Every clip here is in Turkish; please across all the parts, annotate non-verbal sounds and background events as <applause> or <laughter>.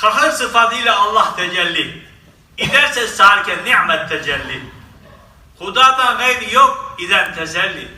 kahır sıfatıyla Allah tecelli. İderse sarke ni'met tecelli. Hudadan gayri yok iden teselli.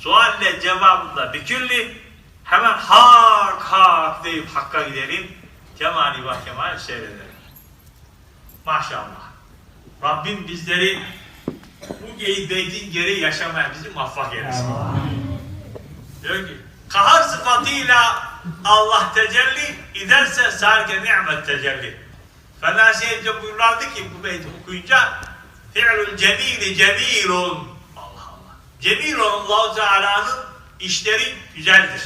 Sualle cevabında bikülli. Hemen hak hak deyip hakka gidelim. Cemali ve kemal seyredelim. Maşallah. Rabbim bizleri bu beytin geri yaşamaya bizi muvaffak eylesin. Diyor ki kahar sıfatıyla Allah tecelli ederse sarke ni'met tecelli. Fenasiyece buyurlardı ki bu beyti okuyunca fi'lül cemili cemilun Allah Allah. Cemilun Allah-u Teala'nın işleri güzeldir.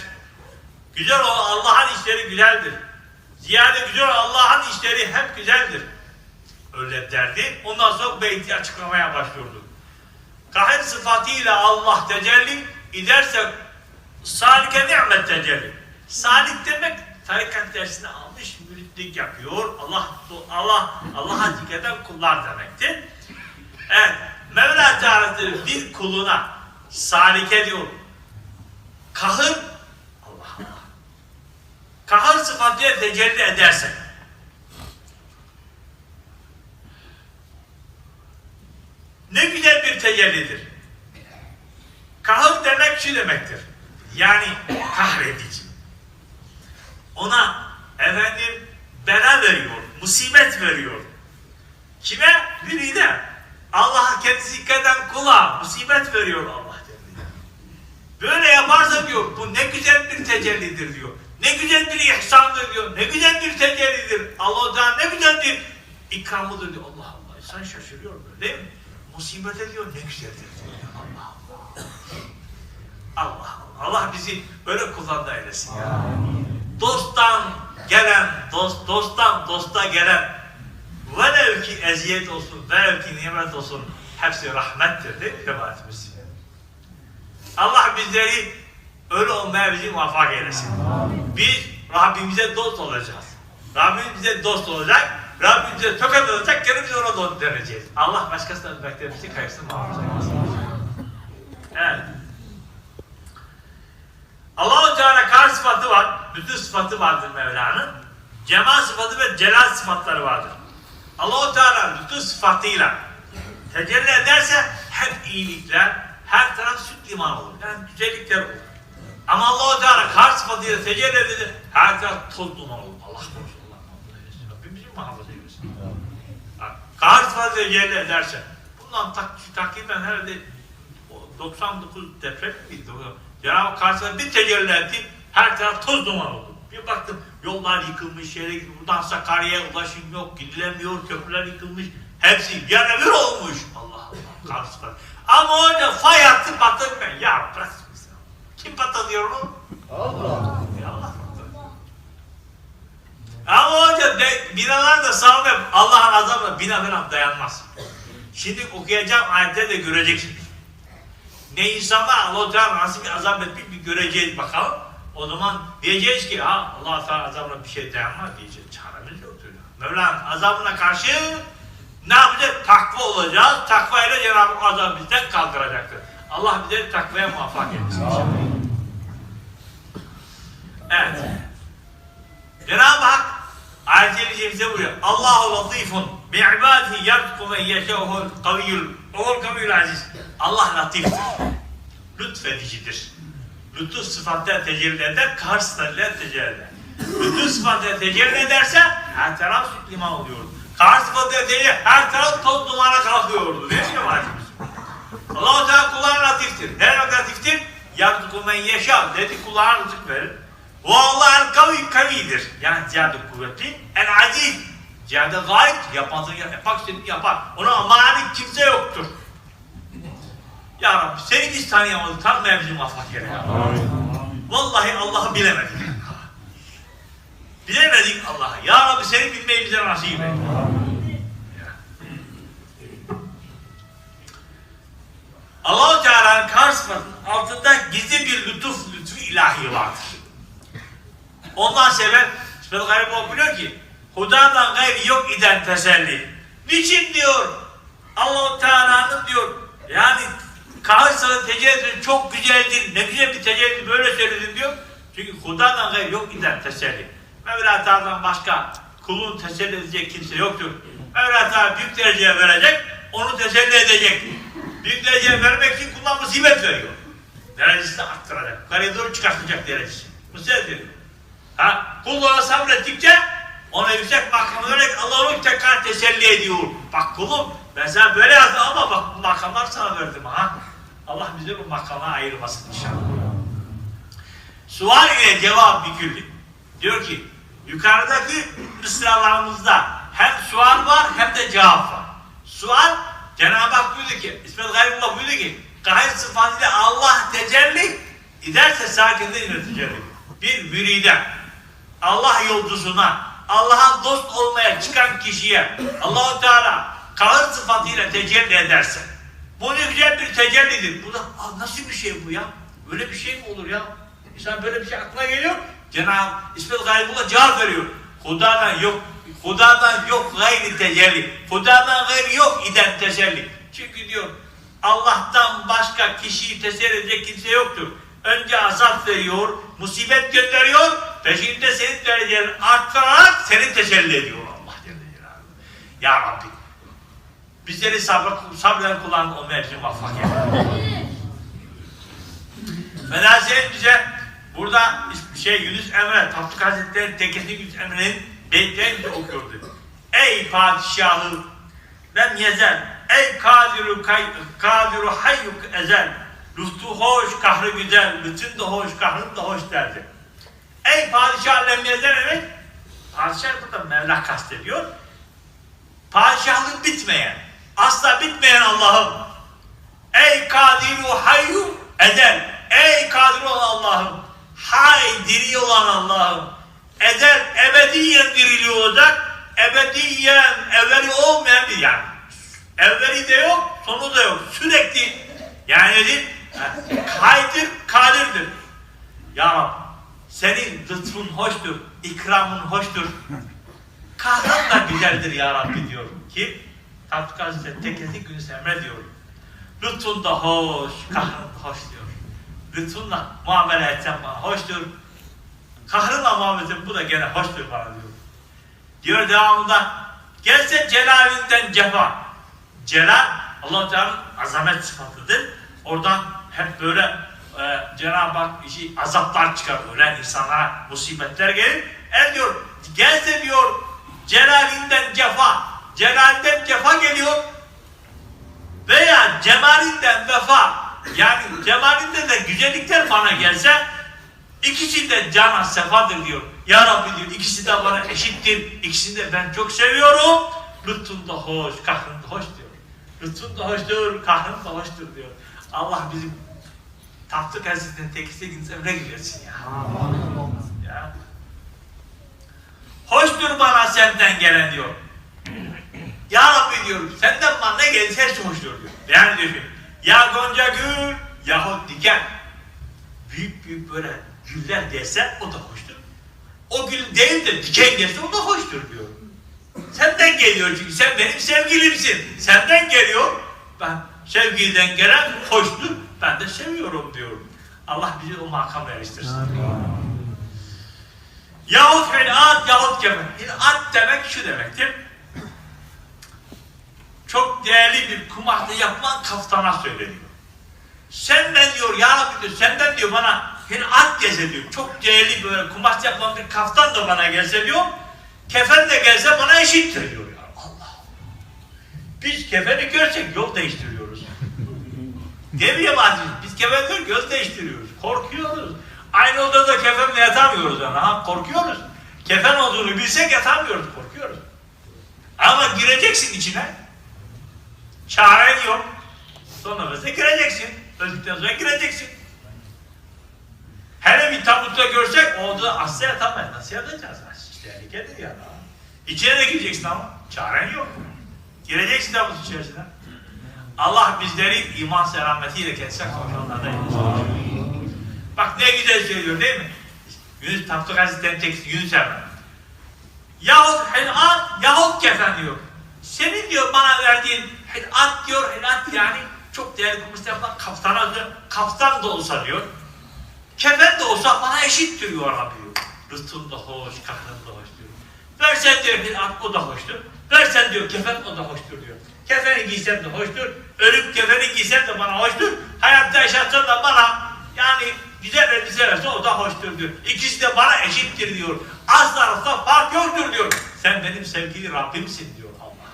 Güzel olan Allah'ın işleri güzeldir. Ziyade güzel olan Allah'ın işleri hep güzeldir. Öyle derdi. Ondan sonra beyti açıklamaya başlıyordu. Kahir sıfatıyla Allah tecelli ederse salike ni'met tecelli. Salik demek tarikat dersini almış müritlik yapıyor. Allah Allah Allah hakikaten kullar demektir. Evet. Mevla Teala bir kuluna salike diyor. Kahır Allah Allah. Kahır sıfatıyla tecelli ederse ne güzel bir tecellidir. Kahır demek şu demektir. Yani kahredici. Ona efendim bela veriyor, musibet veriyor. Kime? Birine. Allah kendisi eden kula musibet veriyor Allah Celle. Böyle yaparsa diyor bu ne güzel bir tecellidir diyor. Ne güzel bir ihsandır diyor. Ne güzel bir tecellidir. Allah Teala ne güzel bir ikramıdır diyor. Allah Allah. İnsan şaşırıyor böyle değil mi? Musibet ediyor ne güzeldir diyor. Allah Allah. Allah Allah. Allah bizi böyle kullandı eylesin ya. Dosttan gelen, dost, dosttan dosta gelen velev ki eziyet olsun, velev ki nimet olsun hepsi rahmettir değil mi cemaatimiz? Allah bizleri öyle olmaya bizi muvaffak eylesin. Biz Rabbimize dost olacağız. Rabbimiz bize dost olacak. Rabbimiz bize tokat olacak, gene biz ona dost döneceğiz. Allah başkasına beklerimizi kayırsın muhafaza eylesin. Evet. Allah-u Teala kar sıfatı var. Bütün sıfatı vardır Mevla'nın. Cemal sıfatı ve celal sıfatları vardır. Allah-u Teala bütün sıfatıyla tecelli ederse hep iyilikler, her taraf süt liman olur. Yani güzellikler olur. Ama Allah-u Teala kar sıfatıyla tecelli eder, her taraf toz duman olur. Allah korusun. Allah muhafaza eylesin. Rabbim bizi muhafaza eylesin. Kar sıfatıyla tecelli ederse, bundan tak, takiben herhalde o 99 deprem miydi? Cenab-ı tecelli etti, her taraf toz duman oldu. Bir baktım yollar yıkılmış, yere buradan Sakarya'ya ulaşım yok, gidilemiyor, köprüler yıkılmış. Hepsi yerle bir olmuş. Allah Allah, karşısına. Ama orada fay hattı patlatmayın. Ya bırak sen. Kim patlatıyor onu? Allah. Ya Allah. Ama orada de, binalar da sağlam, Allah'ın azabına bina falan dayanmaz. Şimdi okuyacağım ayette de göreceksiniz. Ne insanlar Allah-u Teala nasıl bir azap etmiş bir göreceğiz bakalım. O zaman diyeceğiz ki ha Allah Teala azabına bir şey dayanmaz diyeceğiz. Çaremiz yoktur. Mevla'nın azabına karşı ne yapacağız? Takva olacağız. Takva ile Cenab-ı Hak azabı bizden kaldıracaktır. Allah bizi takvaya muvaffak etsin. Evet. Cenab-ı Hak ayet-i cemse buyuruyor. Allahu latifun bi ibadihi yarzuku men yeşâhu'l kaviyyul oğul kaviyyul aziz. Allah latiftir. Lütfedicidir. Lütuf sıfatla tecelli eder, karşısıyla tecelli eder. Lütuf sıfatla tecelli ederse her taraf süt liman oluyor. Kar sıfatla tecelli her taraf toz dumana kalkıyordu. Değil mi vaatimiz? Allah-u Teala kullarına latiftir. Ne latiftir? Yarzuku men yeşâ dedi kullarına rızık verir. O Allah el kavi kavidir. Yani ziyade kuvvetli. El aziz. Ziyade gayet yapansın yapmak istediğini yapar. Ona mani kimse yoktur. Ya Rabbi seni biz tanıyamadık. Tanımaya bizi muvaffak ya. Vallahi Allah'ı bilemedik. Bilemedik Allah'ı. Ya Rabbi seni bilmeyi bize nasip et. Allah-u Teala'nın karşısının altında gizli bir lütuf, lütfu ilahi vardır. Ondan sebep İsmet Garip okuyor ki Hudadan gayri yok iden teselli. Niçin diyor Allah-u Teala'nın diyor yani karşısına tecelli çok güzeldir. Ne güzel bir tecelli böyle söyledin diyor. Çünkü Hudadan gayri yok iden teselli. Mevla Teala'dan başka kulun teselli edecek kimse yoktur. Mevla Teala büyük dereceye verecek, onu teselli edecek. Büyük dereceye vermek için kuluna musibet veriyor. Derecesini arttıracak. Yukarıya doğru çıkartacak derecesi. Musibet veriyor. Ha, kul ona sabrettikçe ona yüksek makamı vererek Allah onu tekrar teselli ediyor. Bak kulum ben sana böyle yazdım ama bak makamlar sana verdim ha. Allah bizi bu makama ayırmasın inşallah. Sual ile cevap bir külli. Diyor ki yukarıdaki mısralarımızda hem sual var hem de cevap var. Sual Cenab-ı Hak buyurdu ki İsmet Gayrullah buyurdu ki gayr sıfatıyla Allah tecelli ederse sakinliği ile tecelli. Bir müride Allah yolcusuna Allah'a dost olmaya çıkan kişiye Allahu Teala kahır sıfatıyla tecelli ederse bu ne güzel bir tecellidir. Bu da "Aa, nasıl bir şey bu ya? Böyle bir şey mi olur ya? İnsan böyle bir şey aklına geliyor. Cenab-ı İsmet Gayrullah cevap veriyor. Hudadan yok, Hudadan yok gayri tecelli. Hudadan gayri yok iden teselli. Çünkü diyor Allah'tan başka kişiyi teselli edecek kimse yoktur. Önce azap veriyor, musibet gönderiyor, peşinde senin derecelerini arttırarak seni teselli ediyor Allah Celle Celaluhu. Ya Rabbi, bizleri sabır, sabreden kulağın o mevsim muvaffak eyle. Menazir bize burada şey Yunus Emre, Tatlık Hazretleri Tekesi Yunus Emre'nin beytlerini okuyordu. Ey padişahı lem yezel, ey kadiru kay, kadiru hayyuk ezel, lütfu hoş, kahrı güzel, lütfun da hoş, kahrın da hoş derdi. Ey padişah lem yezel demek, padişah burada Mevla kastediyor. Padişahlık bitmeyen, asla bitmeyen Allah'ım. Ey kadiru hayyu eder. Ey kadir olan Allah'ım. Hay diri olan Allah'ım. Eder ebediyen dirili olacak. Ebediyen evveli olmayan bir yani. Evveli de yok, sonu da yok. Sürekli yani nedir? Haydır, kadirdir. Ya senin lütfun hoştur, ikramın hoştur. Kahrın da güzeldir ya Rabbi diyor ki Tatlı Hazretleri tekesi gün semre diyor. Lütfun da hoş, kahrın da hoş diyor. Lütfunla muamele etsem bana hoştur. Kahrınla muamele bu da gene hoştur bana diyor. Diyor devamında gelse celalinden cefa. Celal allah Teala'nın azamet sıfatıdır. Oradan hep böyle e, Cenab-ı Hak işi azaplar çıkar. Ölen insana musibetler gelir. El diyor gelse diyor celalinden cefa. Celalden cefa geliyor veya cemalinden vefa yani cemalinden de güzellikler bana gelse ikisi de cana sefadır diyor. Ya Rabbi diyor ikisi de bana eşittir. İkisini de ben çok seviyorum. Lütfun da hoş, kahrın da hoş diyor. Lütfun da hoştur, kahrın da hoştur diyor. Allah bizim Tahtı gazetinin tekisi gün emre giriyorsun ya. ya. Hoştur bana senden gelen diyor. Ya Rabbi diyorum senden bana ne gelirse hoştur diyor. Diyor ki, ya gonca gül yahut diken büyük büyük böyle güller gelse o da hoştur. O gül değil de diken gelse o da hoştur diyor. Senden geliyor çünkü sen benim sevgilimsin. Senden geliyor. Ben sevgiden gelen hoştur. Ben de seviyorum diyorum. Allah bizi o makama eriştirsin. Yahut hil'at yahut kemer. Hil'at demek şu demektir. Çok değerli bir kumaşla yapılan kaftana söyleniyor. Senden diyor ya Rabbi diyor, senden diyor bana hil'at gelse diyor. Çok değerli böyle kumaş yapılan bir kaftan da bana gelse diyor. Kefen de gelse bana eşittir diyor ya. Allah. Biz kefeni görsek yol değiştiriyoruz. <laughs> Demiyor aziz. Biz kefenler göz değiştiriyoruz. Korkuyoruz. Aynı odada kefenle yatamıyoruz yani. Ha, korkuyoruz. Kefen olduğunu bilsek yatamıyoruz. Korkuyoruz. Ama gireceksin içine. Çaren yok. Son nefeste gireceksin. Öldükten sonra gireceksin. Hele bir tabutta görsek orada asla yatamayız. Nasıl yatacağız? İşte tehlikedir ya. İçine de gireceksin ama çaren yok. Gireceksin tabut içerisine. Allah bizleri iman selametiyle kavuşanlardan eylesin. Bak ne güzel söylüyor değil mi? Yunus Taptık Hazretleri'nin teksti Yunus Emre. Yahut hilat yahut kefen diyor. Senin diyor bana verdiğin hilat diyor, hilat yani çok değerli yapılan kaftana diyor. Kaftan da olsa diyor. Kefen de olsa bana eşittir diyor Rabbi. Lütfun da hoş, kahrın da hoş diyor. Versen diyor bir at o da hoştur. Versen diyor kefen o da hoştur diyor. Kefeni giysem de hoştur. Ölüp kefeni giysem de bana hoştur. Hayatta yaşatsan da bana yani güzel elbise verse o da hoştur diyor. İkisi de bana eşittir diyor. Asla arasında fark yoktur diyor. Sen benim sevgili Rabbimsin diyor Allah.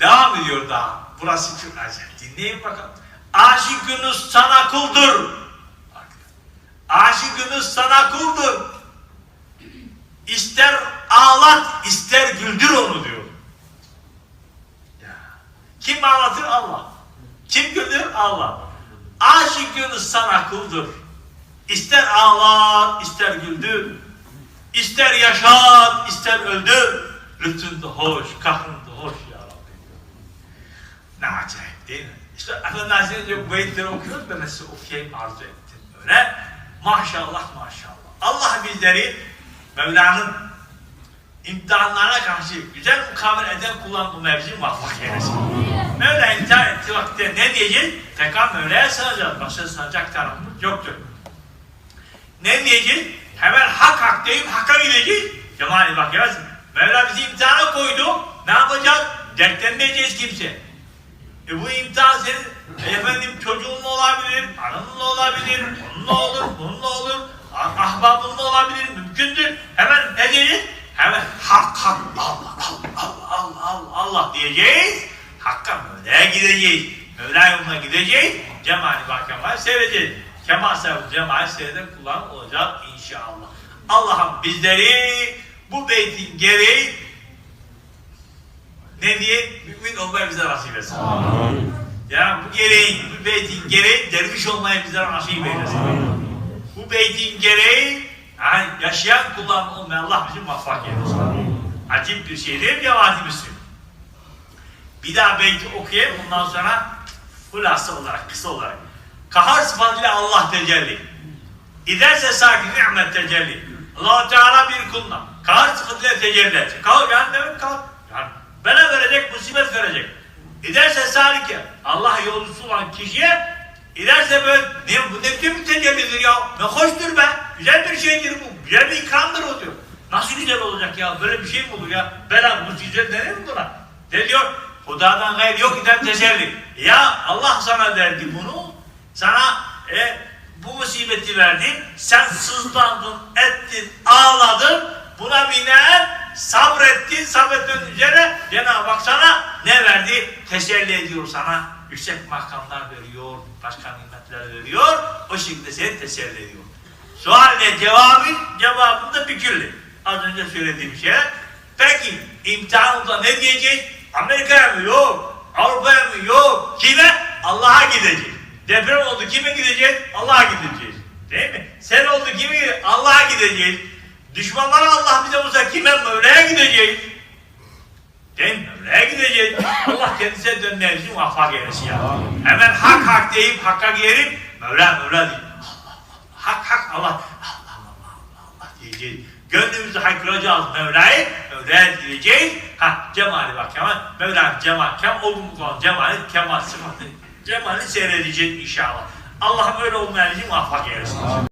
Devam ediyor daha. Burası çok acayip. Dinleyin bakalım. Aşıkınız sana kuldur. Aşıkınız sana kuldur. İster ağlat, ister güldür onu diyor. Ya. Kim ağlatır? Allah. Kim güldür? Allah. Aşıkınız sana kuldur. İster ağlat, ister güldür. İster yaşat, ister öldür. Lütfun da hoş, kahrın da hoş ya Rabbi. Ne acayip değil mi? İşte Efendimiz'in diyor, bu beyitleri okuyoruz de size okuyayım arzu ettim. Öyle maşallah maşallah. Allah bizleri Mevla'nın imtihanlarına karşı güzel mukabele eden kullan bu mevzi muvaffak eylesin. Mevla imtihan ettiği vakitte ne diyeceğiz? Tekrar Mevla'ya sığınacağız. Başka sığınacak tarafımız yoktur. Ne diyeceğiz? Hemen hak hak deyip hakka gideceğiz. Cemali bak. Mevla bizi imtihana koydu. Ne yapacağız? Dertlenmeyeceğiz kimse. E bu imtihan senin e efendim çocuğunla olabilir, ananla olabilir, onunla olur, bununla olur, ah- ahbabınla olabilir, mümkündür. Hemen ne diyeceğiz? Hemen hak hak Allah Allah Allah Allah Allah diyeceğiz. Hakka Mevla'ya gideceğiz. Mevla yoluna gideceğiz. Cemali bak Kemal seyredeceğiz. Kemal sahibi Cemal seyreden kulağın olacak inşallah. Allah'ım bizleri bu beytin gereği ne diye mümin olmayı bize nasip etsin. Ya bu gereğin, bu beytin gereği derviş olmayı bize nasip eylesin. Bu beytin gereği yani yaşayan kullan olmayan Allah bizi muvaffak eylesin. Acip bir şey değil mi cemaat-i Müslüman? Bir daha beyti okuyayım ondan sonra hulasa olarak, kısa olarak. Kahar sıfatıyla Allah tecelli. İderse sakin ni'met tecelli. allah Teala bir kuluna kahar sıfatıyla tecelli edecek. Kahar yani demek kahar. Bela verecek, musibet verecek. İderse salike, Allah yolcusu olan kişiye İderse böyle, ne, ne biçim bir tecellidir ya? Ne hoştur be, güzel bir şeydir bu, güzel bir ikramdır o diyor. Nasıl güzel olacak ya, böyle bir şey mi olur ya? Bela, musibet denir mi buna? Ne diyor? Hudadan gayr yok eden tecelli. Ya Allah sana verdi bunu, sana e, bu musibeti verdi, sen sızlandın, ettin, ağladın, buna binaen sabrettin, sabrettin üzere Cenab-ı Hak sana ne verdi? Teselli ediyor sana, yüksek makamlar veriyor, başka nimetler veriyor, o şekilde seni teselli ediyor. Sualine cevabın, cevabında fikirli. Az önce söylediğim şey. Peki imtihanında ne diyeceğiz? Amerika'ya mı? Yok. Avrupa'ya mı? Yok. Kime? Allah'a gideceğiz. Deprem oldu kime gideceğiz? Allah'a gideceğiz. Değil mi? Sel oldu kime gideceğiz? Allah'a gideceğiz. Düşmanlara Allah bize olsa kime? Mevla'ya gideceğiz. Değil? Mevla'ya gideceğiz. Allah kendisine dönmeye bizi muvaffak eylesin ya. Hemen hak hak deyip hakka gelip Mevla Mevla deyip Allah Allah hak hak Allah Allah Allah Allah Allah diyeceğiz. Gönlümüzü haykıracağız Mevla'yı, Mevla'ya diyeceğiz. Ha cemali bak Kemal, Mevla'nın cemal, kem olgun olan cemali, kemal sıfatı. Cemali seyredeceğiz inşallah. Allah'ım öyle olmayan bizi muvaffak eylesin.